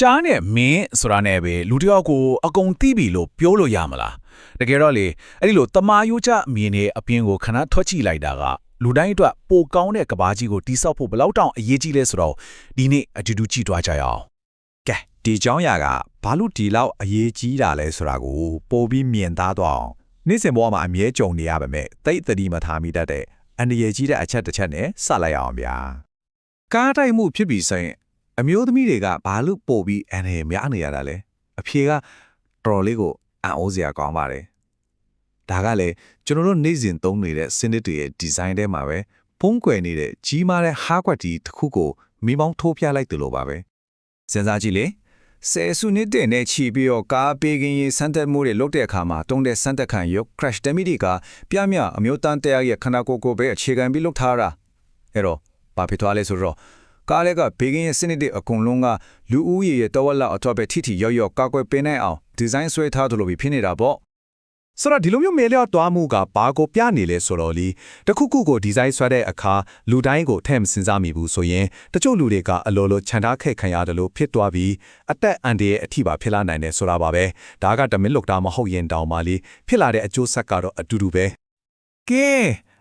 ကြားနဲ့မင်းဆိုတာနဲ့ပဲလူတစ်ယောက်ကိုအကုန်သိပြီလို့ပြောလို့ရမလားတကယ်တော့လေအဲ့ဒီလိုတမာယိုးချအမြင်နဲ့အပြင်ကိုခဏထွက်ကြည့်လိုက်တာကလူတိုင်းအတွက်ပိုကောင်းတဲ့ကဘာကြီးကိုတိဆောက်ဖို့ဘယ်လောက်တောင်အရေးကြီးလဲဆိုတော့ဒီနေ့အတူတူကြည့်သွားကြရအောင် ကဲဒီเจ้าရာကဘာလို့ဒီလောက်အရေးကြီးတာလဲဆိုတာကိုပို့ပြီးမြင်သားသွားအောင်နေ့စဉ်ဘဝမှာအမြဲကြုံနေရပါမယ်တိတ်တတိမထားမိတတ်တဲ့အန္တရာယ်ကြီးတဲ့အချက်တစ်ချက်နဲ့စလိုက်အောင်ဗျာကားတိုက်မှုဖြစ်ပြီးဆိုရင် အမျိုးသမီးတွေကဘာလို့ပို့ပြီးအန္တရာယ်များနေရတာလဲအဖြေကတော်တော်လေးကိုအံ့ဩစရာကောင်းပါတယ်ဒါကလည်းကျွန်တော်တို့နေ့စဉ်သုံးနေတဲ့စနစ်တွေရဲ့ဒီဇိုင်းထဲမှာပဲဖုံးကွယ်နေတဲ့ကြီးမားတဲ့ဟားကွက်တီတစ်ခုကိုမိမောင်းထိုးပြလိုက်တယ်လို့ပါပဲစဉ်းစားကြည့်လေဆယ်စုနှစ်တဲ့နဲ့ချီပြီးတော့ကားပေးကင်းရေးစမ်းတက်မှုတွေလုပ်တဲ့အခါမှာတုံးတဲ့စမ်းတက်ခံရုပ် crash တမိတီကပြမြအမျိုးတန်းတရားရဲ့ခန္ဓာကိုယ်ကိုပဲအခြေခံပြီးလုပ်ထားတာအဲ့တော့ဘာဖြစ်သွားလဲဆိုတော့ ကားလေးကဘေးကင်းရဲ့စနစ်တွေအကုန်လုံးကလူဦးရေရဲ့တဝက်လောက်အထောက်ပဲထိထိရော့ရော့ကာကွယ်ပေးနိုင်အောင်ဒီဇိုင်းဆွဲထားသလိုပဲဖြစ်နေတာပေါ့ဆိုတော့ဒီလိုမျိုးမေလျော့သွားမှုကဘာကိုပြနေလဲဆိုတော့လीတခုခုကိုဒီဇိုင်းဆွဲတဲ့အခါလူတိုင်းကိုထဲ့မစင်စားမိဘူးဆိုရင်တချို့လူတွေကအလိုလိုခြံထားခဲ့ခံရတယ်လို့ဖြစ်သွားပြီးအသက်အန္တရာယ်အထိပါဖြစ်လာနိုင်တယ်ဆိုတာပါပဲဒါကတမင်လုတ်တာမဟုတ်ရင်တောင်မှလीဖြစ်လာတဲ့အကျိုးဆက်ကတော့အတူတူပဲကဲ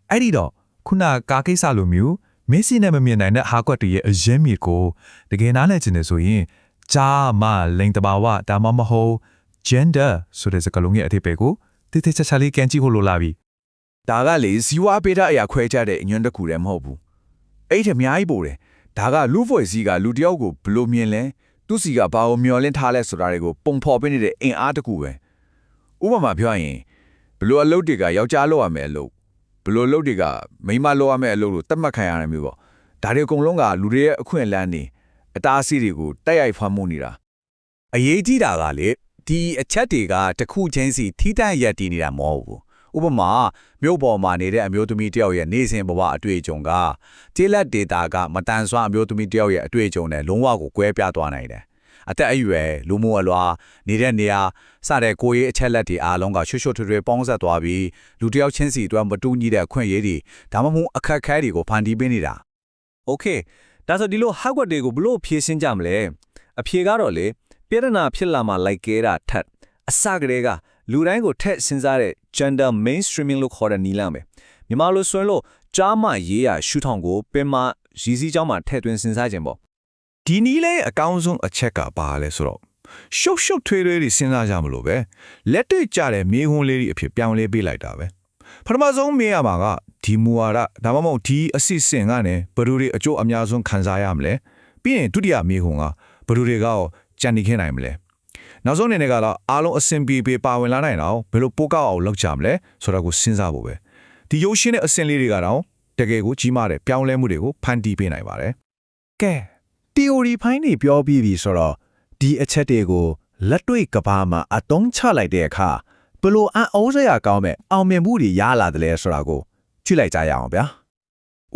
အဲ့ဒီတော့ခုနကားကိစ္စလိုမျိုး မက်ဆီနဲ့မမြင်နိုင်တဲ့ဟာကွက်တွေရဲ့အရင်မြေကိုတကယ်နားလည်ချင်တယ်ဆိုရင်ဂျာမလိန်တဘာဝဒါမှမဟုတ် gender ဆိုတဲ့စကားလုံးရဲ့အထိပ္ပယ်ကိုတိတိကျကျလေးကန်ကြည့်ဖို့လိုလာပြီဒါကလေဇီဝပေဒအရာခွဲခြားတဲ့အညွန့်တစ်ခုတည်းမဟုတ်ဘူးအဲ့ဒီအများကြီးပို့တယ်ဒါကလူဖွဲ့စည်းကလူတစ်ယောက်ကိုဘယ်လိုမြင်လဲသူစီကဘာကိုမျောလင့်ထားလဲဆိုတာတွေကိုပုံဖော်ပေးနေတဲ့အင်အားတစ်ခုပဲဥပမာပြောရင်ဘယ်လိုအလုပ်တွေကယောက်ျားလုပ်ရမယ်အလုပ် ဘယ်လိုအလုပ်တွေကမိန်းမလုပ်ရမယ်အလုပ်လို့သတ်မှတ်ခံရတယ်မျိုးပေါ့ဒါတွေအကုန်လုံးကလူတွေရဲ့အခွင့်အလမ်းနေအတားအဆီးတွေကိုတိုက်ရိုက်ဖွမ်းမှုနေတာအရေးကြီးတာကလေဒီအချက်တွေကတစ်ခုချင်းစီထိတိုက်ရက်တည်နေတာမဟုတ်ဘူးဥပမာမြို့ပေါ်မှာနေတဲ့အမျိုးသမီးတယောက်ရဲ့နေစဉ်ဘဝအတွေ့အကြုံကကျေးလက်ဒေတာကမတန်ဆွမ်းအမျိုးသမီးတယောက်ရဲ့အတွေ့အကြုံနဲ့လုံးဝကိုကွဲပြားသွားနိုင်တယ် အသက်အရွယ်လူမှုအလွာနေတဲ့နေရာစတဲ့ကိုယ်ရေးအချက်လက်တွေအားလုံးကရွှွှွှွထွေထွေပေါင်းဆက်သွားပြီးလူတစ်ယောက်ချင်းစီအတွက်မတူညီတဲ့အခွင့်အရေးတွေဒါမှမဟုတ်အခက်အခဲတွေကိုဖန်တီးပေးနေတာ โอเคဒါဆိုဒီလိုဟက်ကွက်တွေကိုဘလို့ဖြည့်ရှင်းကြမလဲအဖြေကတော့လေပြဿနာဖြစ်လာမှလိုက်ခဲတာထက်အစကတည်းကလူတိုင်းကိုထက်စဉ်းစားတဲ့ gender mainstreaming လို့ခေါ်တဲ့နီလမ်းပဲမြန်မာလိုဆိုရင်လို့ကြားမရေးရရှုထောင့်ကိုပင်မရည်စည်းကြောင်းမှာထည့်သွင်းစဉ်းစားခြင်းပေါ့ ဒီနီးလေးအကောင်းဆုံးအချက်ကဘာလဲဆိုတော့ရှုပ်ရှုပ်ထွေးထွေးတွေစဉ်းစားကြမလို့ပဲလက်တွေ့ကြတဲ့မြေဟွန်းလေးတွေအဖြစ်ပြောင်းလဲပေးလိုက်တာပဲပထမဆုံးမေးရမှာကဒီမူဝါဒဒါမှမဟုတ်ဒီအစီအစဉ်ကနေဘယ်သူတွေအကျိုးအများဆုံးခံစားရမလဲပြီးရင်ဒုတိယမေးခွန်းကဘယ်သူတွေကရောကြံနေခဲ့နိုင်မလဲနောက်ဆုံးအနေနဲ့ကတော့အားလုံးအဆင်ပြေပြေပါဝင်လာနိုင်တော့ဘယ်လိုပိုကောက်အောင်လုပ်ကြမလဲဆိုတာကိုစဉ်းစားဖို့ပဲဒီရုပ်ရှင်တဲ့အဆင့်လေးတွေကတော့တကယ်ကိုကြီးမားတဲ့ပြောင်းလဲမှုတွေကိုဖန်တီးပေးနိုင်ပါတယ်ကဲ theory ဖိုင်းတွေပြောပြီးပြီဆိုတော့ဒီအချက်တွေကိုလက်တွေ့ကဘာမှာအသုံးချလိုက်တဲ့အခါဘယ်လို့အံ့ဩစရာကောင်းမဲ့အောင်မြင်မှုတွေရလာတယ်လဲဆိုတာကိုကြည့်လိုက်ကြရအောင်ဗျာ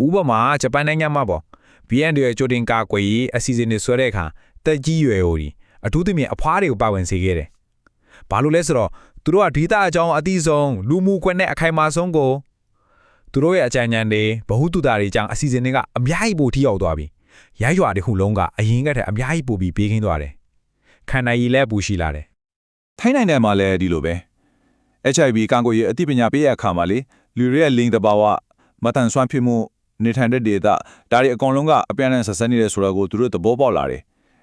ဥပမာဂျပန်နိုင်ငံမှာပေါ့ BND ရဲ့ကြိုတင်ကာကွယ်ရေးအစီအစဉ်တွေဆွဲတဲ့အခါတက်ကြီးရွယ်ဟိုဒီအထူးသဖြင့်အဖွားတွေကိုပါဝင်စေခဲ့တယ်။ဘာလို့လဲဆိုတော့သူတို့ကဒေတာအကြောင်းအသိဆုံးလူမှုကွက်နဲ့အခိုင်အမာဆုံးကိုသူတို့ရဲ့အကြံဉာဏ်တွေဗဟုသုတတွေအကြောင်းအစီအစဉ်တွေကအများကြီးပိုထိရောက်သွားပြီ။ ရိုက်ရွာတွေခုလုံးကအရင်ကတည်းကအများကြီးပိုပြီးပေးခင်းသွားတယ်။ခန္ဓာရည်လည်းပူရှိလာတယ်ထိုင်းနိုင်ငံမှာလည်းဒီလိုပဲ HIV ကံကိုရအသိပညာပေးရအခါမှာလေလူတွေရဲ့လိင်တဘာဝမတန်ဆွမ်းဖြစ်မှုနေထိုင်တဲ့ဒေတာဒါတွေအကောင်လုံးကအပြန်အလှန်ဆက်ဆက်နေတယ်ဆိုတော့ကိုသူတို့သဘောပေါက်လာတယ်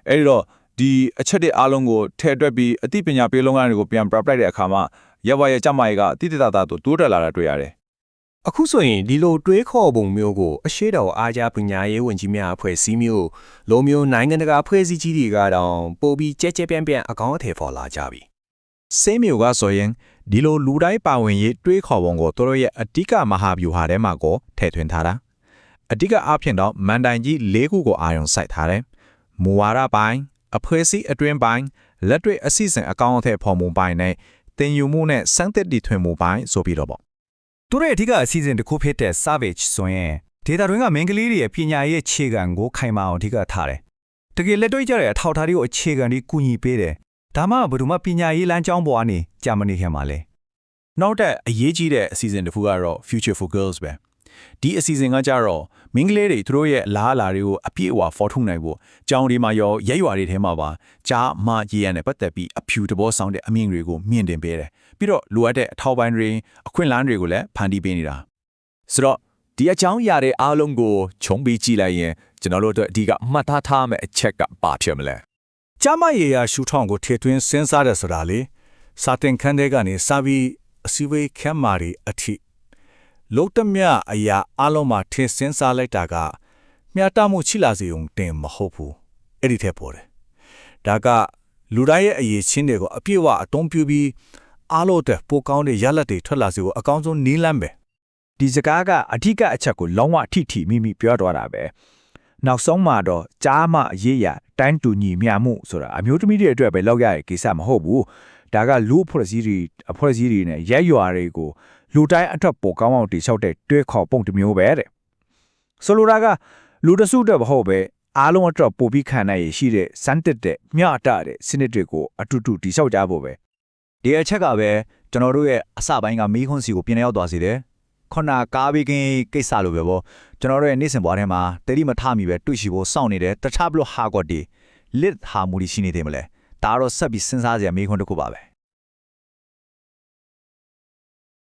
အဲဒီတော့ဒီအချက်တွေအားလုံးကိုထည့်တွက်ပြီးအသိပညာပေးလုံးကနေကိုပြန်ပရပ်လိုက်တဲ့အခါမှာရဝရဲ့ကြမရဲ့ကတိတိတသားတိုးတက်လာတာတွေ့ရတယ် အခုဆိုရင်ဒီလိုတွေးခေါ်ပုံမျိုးကိုအရှိတော်အားကြပညာရေးဝန်ကြီးများအဖွဲ့အစည်းမျိုးလိုမျိုးနိုင်ငံတကာအဖွဲ့အစည်းကြီးတွေကတော့ပို့ပြီးကြဲကြဲပြန့်ပြန့်အကောင့်အထည်ဖော်လာကြပြီစေမျိုးကဆိုရင်ဒီလိုလူတိုင်းပါဝင်ရေးတွေးခေါ်ပုံကိုသူတို့ရဲ့အဓိကမဟာဗျူဟာထဲမှာကိုထည့်သွင်းထားတာအဓိကအဖြစ်တော့မန်တိုင်ကြီး၄ခုကိုအာရုံစိုက်ထားတယ်မူဝါဒပိုင်းအဖွဲ့အစည်းအတွင်းပိုင်းလက်တွေ့အစီအစဉ်အကောင့်အထည်ဖော်မှုပိုင်းနဲ့တင်ယူမှုနဲ့စမ်းသစ်တည်ထွင်မှုပိုင်းဆိုပြီးတော့ပေါ့ သူတို့ရဲ့အဓိကအစီအစဉ်တစ်ခုဖြစ်တဲ့ Savage ဆိုရင်ဒေတာတွင်းကမင်းကလေးတွေရဲ့ပညာရေးခြေခံကိုခိုင်မာအောင်အဓိကထားတယ်။တကယ်လက်တွေ့ကျတဲ့အထောက်အထားတွေကိုအခြေခံပြီးကူညီပေးတယ်။ဒါမှဘယ်သူမှပညာရေးလမ်းကြောင်းပေါ်ကနေကြာမနေခင်ပါလေနောက်ထပ်အရေးကြီးတဲ့အစီအစဉ်တစ်ခုကတော့ Future for Girls ပဲ ဒီအစီအစဉ်ကကြတော့မင်းကလေးတွေသူတို့ရဲ့လားလာတွေကိုအပြည့်အဝဖော်ထုတ်နိုင်ဖို့ကြောင်ဒီမှာရောရဲရွာတွေထဲမှာပါကြားမကြီးရန်နဲ့ပတ်သက်ပြီးအဖြူတဘောဆောင်တဲ့အမြင့်တွေကိုမြင့်တင်ပေးတယ်ပြီးတော့လိုအပ်တဲ့အထောက်ပိုင်းတွေအခွင့်အလမ်းတွေကိုလည်းဖန်တီးပေးနေတာဆိုတော့ဒီအကြောင်းအရာတွေအားလုံးကိုခြုံပြီးကြည့်လိုက်ရင်ကျွန်တော်တို့အတွက်အဓိကမှတ်သားထားမယ့်အချက်ကဘာဖြစ်မလဲကျမရေယာရှူထောင်ကိုထေသွင်းစဉ်းစားတယ်ဆိုတာလေစာတင်ခန်းထဲကနေစာပြီးအစည်းအဝေးခမ်းမာတွေအထိ လုံးတမြအရာအလုံးမှာထင်စင်းစားလိုက်တာကမြတ်တမှုချိလာစီုံတင်မဟုတ်ဘူးအဲ့ဒီထက်ပေါ်တယ်ဒါကလူတိုင်းရဲ့အရေးချင်းတွေကိုအပြည့်အဝအသုံးပြုပြီးအားလို့တဲ့ပိုကောင်းတဲ့ရလဒ်တွေထွက်လာစီကိုအကောင်းဆုံးနီးလန်းပဲဒီစကားကအဓိကအချက်ကိုလုံးဝအထိထိမိမိပြောတော့တာပဲနောက်ဆုံးမှာတော့ကြားမအရေးရတိုင်းတူညီမျှမှုဆိုတာအမျိုးသမီးတွေအတွက်ပဲလောက်ရတဲ့ကိစ္စမဟုတ်ဘူး ဒါကလူအဖွဲ့အစည်းတွေအဖွဲ့အစည်းတွေနဲ့ရက်ရွာတွေကိုလူတိုင်းအထက်ပေါ်ကောင်းအောင်တိဆောက်တဲ့တွဲခေါ်ပုံတစ်မျိုးပဲတဲ့ဆိုလိုတာကလူတစုအတွက်မဟုတ်ပဲအားလုံးအတွက်ပိုပြီးခံနိုင်ရရှိတဲ့စမ်းတစ်တဲ့မျှတတဲ့စနစ်တွေကိုအတူတူတိဆောက်ကြဖို့ပဲဒီအချက်ကပဲကျွန်တော်တို့ရဲ့အစပိုင်းကမီးခွန်းစီကိုပြင်ရောက်သွားစေတယ်ခုနကားဘေးကင်းကိစ္စလိုပဲပေါ့ကျွန်တော်တို့ရဲ့နေ့စဉ်ဘဝထဲမှာတတိမထမိပဲတွေ့ရှိဖို့စောင့်နေတဲ့တခြားဘလို့ဟာကော့ဒီလစ်ဟာမူဒီရှိနေတယ်မလဲ ဒါကတော့ဆက်ပြီးစဉ်းစားစရာမီးခွန်းတစ်ခုပါပဲ